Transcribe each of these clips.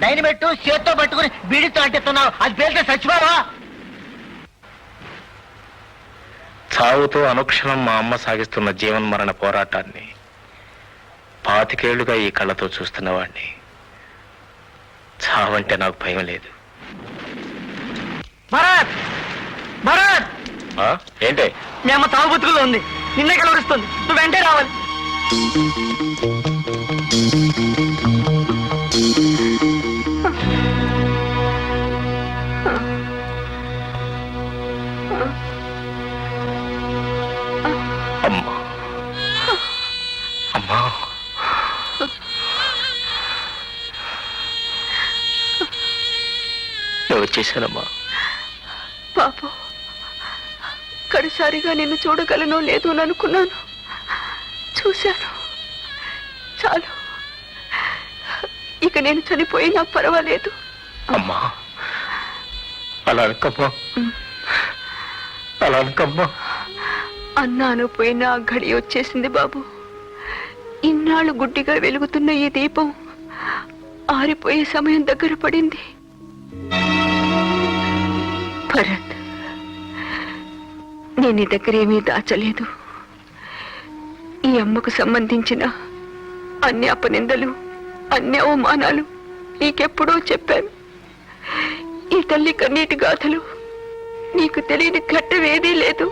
డైనమెట్టు చేత్తో పట్టుకుని బీడితో అంటిస్తున్నావు. అది పేలితే చచ్చిపోవా? చావుతో అనుక్షణం మా అమ్మ సాగిస్తున్న జీవన్మరణ పోరాటాన్ని పాతికేళ్ళుగా ఈ కళ్ళతో చూస్తున్నవాణ్ణి. చావంటే నాకు భయం లేదు. భరత్! భరత్! ఆ? ఏంటి? మీ అమ్మ తావు బతుకులో ఉంది. నిన్నే కలవరిస్తుంది. నువ్వు వెంటే రావాలి. వచ్చేసానమ్మా పాప కడసారిగా నిన్ను చూడగలనో లేదో అని అనుకున్నాను. చూశాను. చాలు. ఇక నేను చనిపోయినా పర్వాలేదు. అమ్మా అలా అనకమ్మా. అలా అనకమ్మా. అన్నాను పోయినా గడి వచ్చేసింది బాబు. ఇన్నాళ్ళు గుడ్డిగా వెలుగుతున్న ఈ దీపం ఆరిపోయే సమయం దగ్గర పడింది. భరత్ నేను నీ దగ్గర ఏమీ దాచలేదు. ఈ అమ్మకు సంబంధించిన అన్ని అపనిందలు అన్ని అవమానాలు నీకెప్పుడో చెప్పాను. ఈ తల్లి కన్నీటి గాథలు నీకు తెలియని ఘట్టమేదీ లేదు.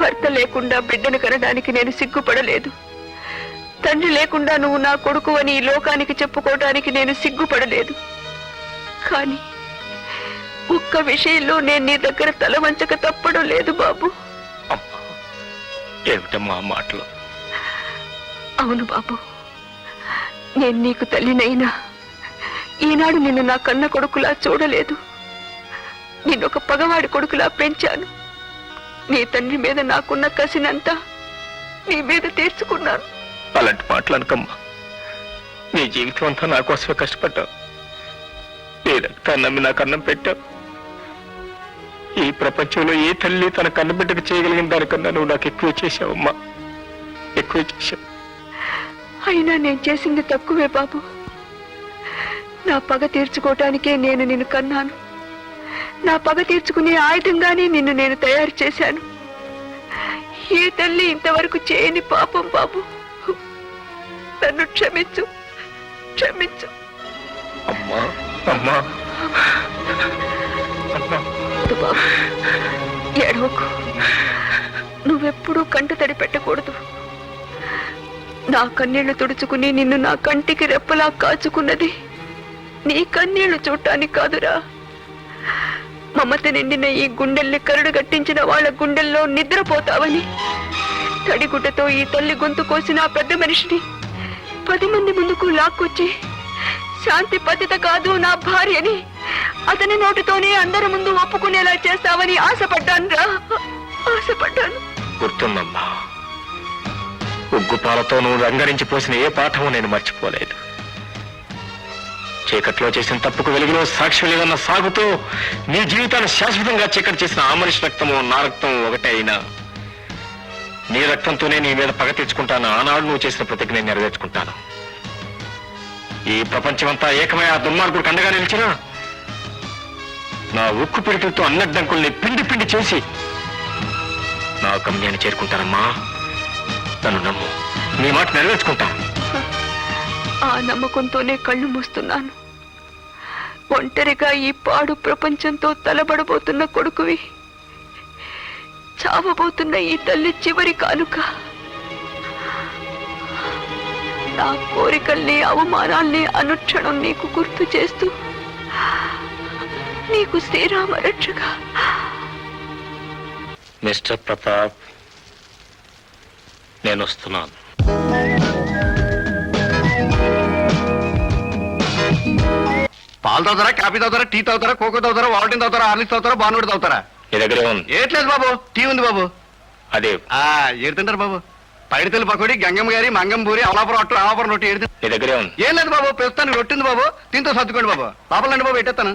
భర్త లేకుండా బిడ్డను కనడానికి నేను సిగ్గుపడలేదు. తండ్రి లేకుండా నువ్వు నా కొడుకు అని ఈ లోకానికి చెప్పుకోవడానికి నేను సిగ్గుపడలేదు. కానీ ఒక్క విషయంలో నేను నీ దగ్గర తల వంచక తప్పడం లేదు బాబు. ఏమిటమ్మా మాటలు? అవును బాబు. నేను నీకు తల్లినైనా ఈనాడు నిన్ను నా కన్న కొడుకులా చూడలేదు. నిన్నొక పగవాడి కొడుకులా పెంచాను. నీ తండ్రి మీద నాకున్న కసినంతా నీ మీద తీర్చుకున్నాను. అలాంటి మాటలు అనకమ్మా. నీ జీవితం అంతా నా కోసమే కష్టపడ్డావు. నీ రక్తాన్ని నమ్మి నాకు అన్నం పెట్టావు? ఈ ప్రపంచంలో ఏ తల్లి తన కన్న బిడ్డకు చేయగలిగిన దానికన్నా నువ్వు నాకు ఎక్కువ చేశావమ్మా. ఎక్కువ చేశావు. అయినా నేను చేసింది తక్కువే బాబు. నా పగ తీర్చుకోవటానికే నేను నిన్ను కన్నాను. నా పగ తీర్చుకునే ఆయుధంగానే నిన్ను నేను తయారు చేశాను. ఏ తల్లి ఇంతవరకు చేయని పాపం బాబు. నన్ను క్షమించు. క్షమించు. అమ్మా. అమ్మా. ఎడవకు నువ్వెప్పుడూ కంట తడి పెట్టకూడదు. నా కన్నీళ్ళు తుడుచుకుని నిన్ను నా కంటికి రెప్పలా కాచుకున్నది నీ కన్నీళ్ళు చూడటానికి కాదురా. మమత నిండిన ఈ గుండెల్ని కరుడు గట్టించిన వాళ్ళ గుండెల్లో నిద్రపోతావని. తడిగుడ్డతో ఈ తల్లి గొంతు కోసిన పెద్ద మనిషిని పది మంది ముందుకు లాక్కొచ్చి శాంతి పతిత కాదు నా భార్యని. అతని నోటితోనే అందరి ముందు ఒప్పుకునేలా చేస్తావని ఆశపడ్డాను రా. ఆశపడ్డాను. గుర్తుందమ్మా ఉగ్గుపాలతో నువ్వు రంగరించి పోసిన ఏ పాఠము నేను మర్చిపోలేదు. చీకట్లో చేసిన తప్పుకు వెలుగులో సాక్ష్యం లేదన్న సాగుతో నీ జీవితాన్ని శాశ్వతంగా చీకటి చేసిన ఆ మనిషి రక్తము నా రక్తం ఒకటే అయినా నీ రక్తంతోనే నీ మీద పగ తెచ్చుకుంటాను ఆనాడు నువ్వు చేసిన ప్రతిజ్ఞ నేను నెరవేర్చుకుంటాను. ఈ ప్రపంచమంతా ఏకమై ఆ దుర్మార్గుడు కండగా నిలిచినా నా ఉక్కు పిడికిలతో అన్నడ్డంకుల్ని పిండి పిండి చేసి నా గమ్యాన్ని చేరుకుంటానమ్మా. నన్ను నమ్ము. నీ మాట నెరవేర్చుకుంటా. ఆ నమ్మకంతోనే కళ్ళు మూస్తున్నాను. ఒంటరిగా ఈ పాడు ప్రపంచంతో తలబడబోతున్న కొడుకువి చావబోతున్న ఈ తల్లి చివరి కానుక. నా కోరికల్ని అవమానాల్ని అనుక్షణం నీకు గుర్తు చేస్తూ నీకు శ్రీరామ రక్షగా మిస్టర్ ప్రతాప్ నేను వస్తున్నాను. పాలు తాగుతారా కాఫీ తాగుతారా టీ తాగుతారా కోకో తాగుతారా వాల్టీన్ తాగుతారా హార్లిక్స్ తాగుతారా బాన్వుడ్ తాగుతారా? నీ దగ్గరే ఉంది. ఏట్లేదు బాబు? టీ ఉంది బాబు. అదే. ఆ ఏడుతుంటారు బాబు. పైడితల్లి పకోడి గంగమ్మ గారి మంగంపూరి అమలాపురం అట్టు రామాపురం రొట్టి ఏడు నీ దగ్గరే ఉంది. ఏం లేదు బాబు ప్రస్తుతానికి రొట్టింది బాబు దీంతో సర్దుకోండి బాబు. లోపలండి బాబు ఎట్టేస్తాను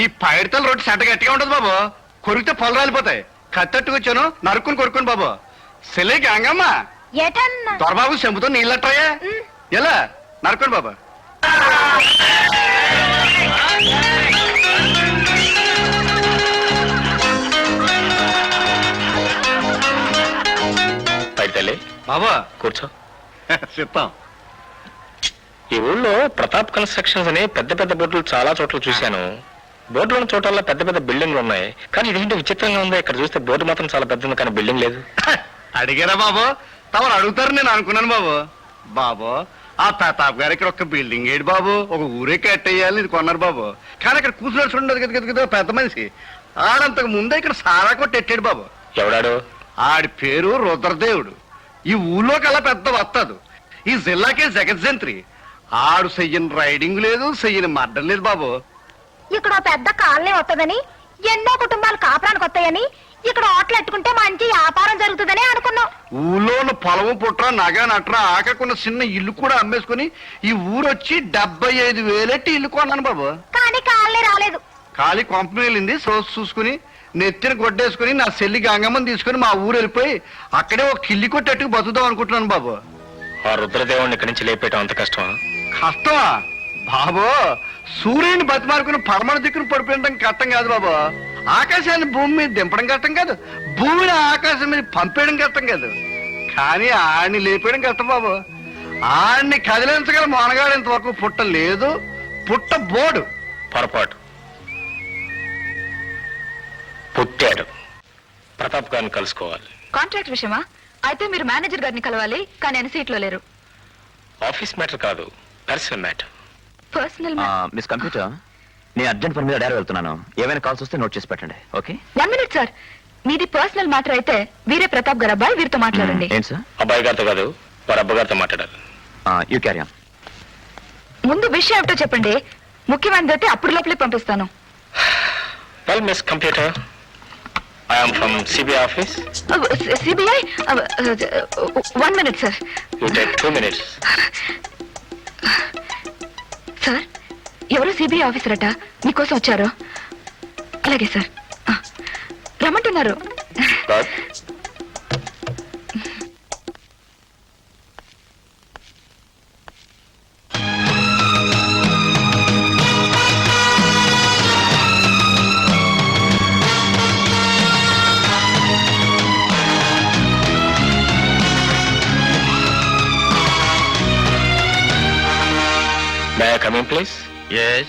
ఈ పైడితల్లి రొట్టి సెంట గట్టిగా ఉంటుంది బాబు. కొరికితే పొలం రాలిపోతాయి కత్తట్టుకొచ్చాను నరుక్కుని కొరుక్కుని బాబు. సెలే గంగమ్మ. ఎటన్నా దొరబాబు చెంపుతో నీళ్ళట్టాయా ఎలా? నరకండి బాబా. బాబా. కూర్చో. చెప్తాం ఈ ఊళ్ళో ప్రతాప్ కన్స్ట్రక్షన్స్ అని పెద్ద పెద్ద బోర్డులు చాలా చోట్ల చూశాను. బోర్డులు ఉన్న చోటల్లో పెద్ద పెద్ద బిల్డింగ్లు ఉన్నాయి. కానీ ఇదేంటి విచిత్రంగా ఉంది. ఇక్కడ చూస్తే బోర్డు మాత్రం చాలా పెద్ద ఉంది కానీ బిల్డింగ్ లేదు. అడిగారా బాబు? తమరు అడుగుతారు నేను అనుకున్నాను బాబు. బాబు ఆ ప్రతాప్ గారు ఇక్కడ ఒక బిల్డింగ్ ఏడు బాబు. ఒక ఊరే కట్టేయాలి ఇది కొన్నారు బాబు. కానీ ఇక్కడ కూర్చుని చూడదు కదా కదా కదా పెద్ద మనిషి. ఆడంతకు ముందే ఇక్కడ సారా కొట్టెట్టాడు బాబు. ఎవడాడు? ఆడి పేరు రుద్రదేవుడు. ఈ ఊళ్ళోకి అలా పెద్ద వస్తాడు ఈ జిల్లాకే జగజ్జంత్రి ఆడు చెయ్యని రైడింగ్ లేదు చెయ్యని మర్డర్ లేదు బాబు. ఇక్కడ పెద్ద కాలనీ వస్తుందని ఎన్నో కుటుంబాలు కాపురానికి వస్తాయని ఇక్కడ హోటల్ ఎట్టుకుంటే మంచి వ్యాపారం జరుగుతుందని అనుకున్నాం. ఊళ్ళో ఉన్న పొలము పుట్ర నగ నట్ర ఆకకున్న చిన్న ఇల్లు కూడా అమ్మేసుకుని ఈ ఊరు వచ్చి డెబ్బై ఐదు వేలెట్టి ఇల్లు కొన్నాను బాబు. కానీ కాలనీ రాలేదు. ఖాళీ కొంప వెళ్ళింది సోస్ చూసుకుని నెత్తిన గొడ్డేసుకుని నా చెల్లి గంగమ్మని తీసుకుని మా ఊరు వెళ్ళిపోయి అక్కడే ఒక కిల్లి కొట్టేట్టుకు బతుకుదాం అనుకుంటున్నాను బాబు. ఆ రుద్రదేవుడిని ఇక్కడి నుంచి లేపేయటం అంత కష్టమా? కష్టమా? బాబు సూర్యుని బతిమారుకుని పరమాణు దిక్కును పడిపోయడం కష్టం కాదు బాబు. ఆకాశాన్ని భూమి మీద దింపడం కష్టం కాదు భూమిని ఆకాశం మీద పంపేయడం కష్టం కాదు. కానీ ఆడిని లేపేయడం కష్టం బాబు. ఆడిని కదిలించగల మొనగాడు ఇంతవరకు పుట్ట లేదు పుట్ట బోడు పొరపాటు. పుట్టాడు. ప్రతాప్ గారిని కలుసుకోవాలి. కాంట్రాక్ట్ విషయమా? అయితే మీరు మేనేజర్ గారిని కలవాలి కానీ ఆయన సీట్లో లేరు. ఆఫీస్ మ్యాటర్ కాదు personal matter. Personal miss computer నేను అర్జెంట్ పని మీద డైరీ వెళ్తున్నాను. ఏమైనా కాల్స్ వస్తే నోట్ చేసి పెట్టండి ఓకే? One minute sir. మీది పర్సనల్ మ్యాటర్ అయితే వీరే ప్రతాప్ గారు అబ్బాయి వీరితో మాట్లాడండి. ఏంటి సార్? అబ్బాయి గారితో కాదు వారి అబ్బగారితో మాట్లాడాలి. You carry on. ముందు విషయం ఏమిటో చెప్పండి. ముఖ్యమైనది అయితే అప్పుడు లోపలే పంపిస్తాను. Well miss computer I'm from CBI office CBI one minute sir you take two minutes sir ఎవరో సిబిఐ ఆఫీసర్ అట? మీకోసం వచ్చారు? అలాగే సార్ రమ్మంటున్నారు. But may I come in please yes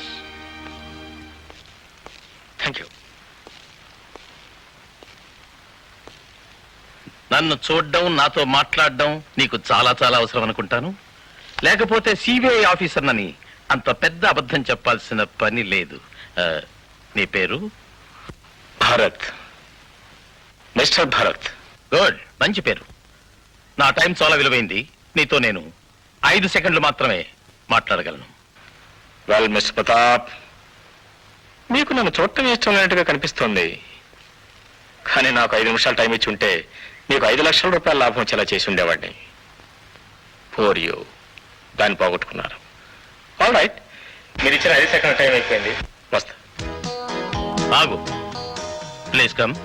thank you నన్ను చూడడం నాతో మాట్లాడడం నీకు చాలా చాలా అవసరం అనుకుంటాను. లేకపోతే సిబిఐ ఆఫీసర్నని అంత పెద్ద అబద్ధం చెప్పాల్సిన పని లేదు. ఆ, నీ పేరు? భారత్. మిస్టర్ భారత్. గుడ్. మంచి పేరు. నా టైం చాలా విలువైంది. నీతో నేను ఐదు సెకండ్లు మాత్రమే మాట్లాడగలను. వెల్ మిస్ ప్రతాప్ మీకు నన్ను చూడటం ఇష్టం లేనట్టుగా కనిపిస్తోంది. కానీ నాకు ఐదు నిమిషాలు టైం ఇచ్చి ఉంటే మీకు ఐదు లక్షల రూపాయల లాభం వచ్చేలా చేసి ఉండేవాడిని. ఫోర్ యూ దాన్ని పోగొట్టుకున్నారు. ఆల్ రైట్ మీరు ఇచ్చిన ఐదు సెకండ్ టైం అయిపోయింది. వస్తా. ఆగు. Please come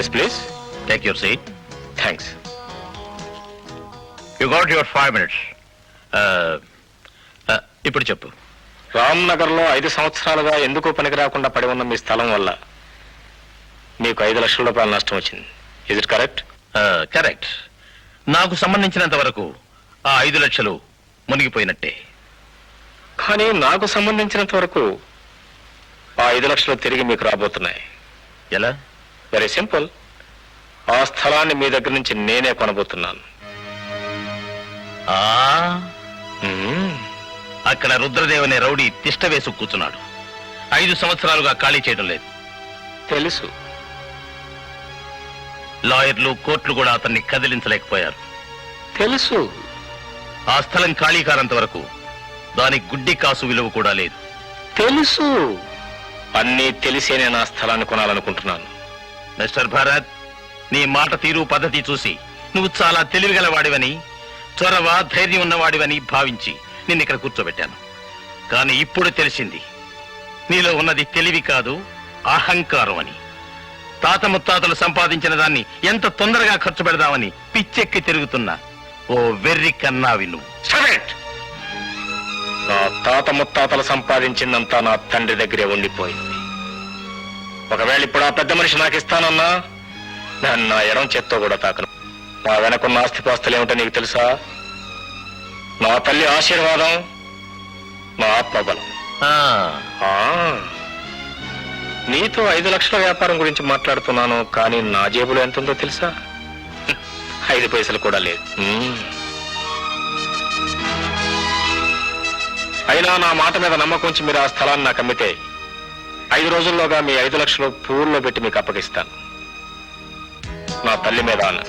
yes please take your seat thanks you got your five minutes ఇప్పుడు చెప్పు. రామ్ నగర్లో ఐదు సంవత్సరాలుగా ఎందుకు పనికి రాకుండా పడి ఉన్న మీ స్థలం వల్ల మీకు ఐదు లక్షల రూపాయల నష్టం వచ్చింది. Is it correct correct. నాకు సంబంధించినంత వరకు ఆ ఐదు లక్షలు మునిగిపోయినట్టే. కానీ నాకు సంబంధించినంత వరకు ఆ ఐదు లక్షలు తిరిగి మీకు రాబోతున్నాయి. ఎలా? వెరీ సింపుల్ ఆ స్థలాన్ని మీ దగ్గర నుంచి నేనే కొనబోతున్నాను. ఆ. అక్కడ రుద్రదేవ్ అనే రౌడీ తిష్ట కూర్చున్నాడు. ఐదు సంవత్సరాలుగా ఖాళీ చేయడం లేదు. తెలుసు. లాయర్లు కోర్టులు కూడా అతన్ని కదిలించలేకపోయారు. తెలుసు. ఆ స్థలం ఖాళీ కానంత వరకు దానికి గుడ్డి కాసు విలువ కూడా లేదు. తెలుసు. అన్నీ తెలిసే నేను ఆ స్థలాన్ని కొనాలనుకుంటున్నాను. మిస్టర్ భరత్ నీ మాట తీరు పద్ధతి చూసి నువ్వు చాలా తెలివిగల వాడివని చొరవ ధైర్యం ఉన్నవాడివని భావించి నిన్ను ఇక్కడ కూర్చోబెట్టాను. కానీ ఇప్పుడు తెలిసింది. నీలో ఉన్నది తెలివి కాదు అహంకారం అని. తాత ముత్తాతలు సంపాదించిన దాన్ని ఎంత తొందరగా ఖర్చు పెడదామని పిచ్చెక్కి తిరుగుతున్నా. ఓ వెర్రి కన్నావి నువ్వు. నా తాత ముత్తాతలు సంపాదించిందంతా నా తండ్రి దగ్గరే ఉండిపోయింది. ఒకవేళ ఇప్పుడు ఆ పెద్ద మనిషి నాకు ఇస్తానన్నా నా ఎడం చేత్తో కూడా తాకను. నా వెనకున్న ఆస్తిపాస్తులు ఏమిటో నీకు తెలుసా? నా తల్లి ఆశీర్వాదం నా ఆత్మబలం. ఆ, ఆ, నీతో ఐదు లక్షల వ్యాపారం గురించి మాట్లాడుతున్నాను కానీ నా జేబులో ఎంత ఉందో తెలుసా? ఐదు పైసలు కూడా లేదు. అయినా నా మాట మీద నమ్మకం ఉంచి మీరు ఆ స్థలాన్ని నాకు అమ్మితే ఐదు రోజుల్లోగా మీ ఐదు లక్షలు పూర్లో పెట్టి మీకు అప్పగిస్తాను. నా తల్లి మీద ఆన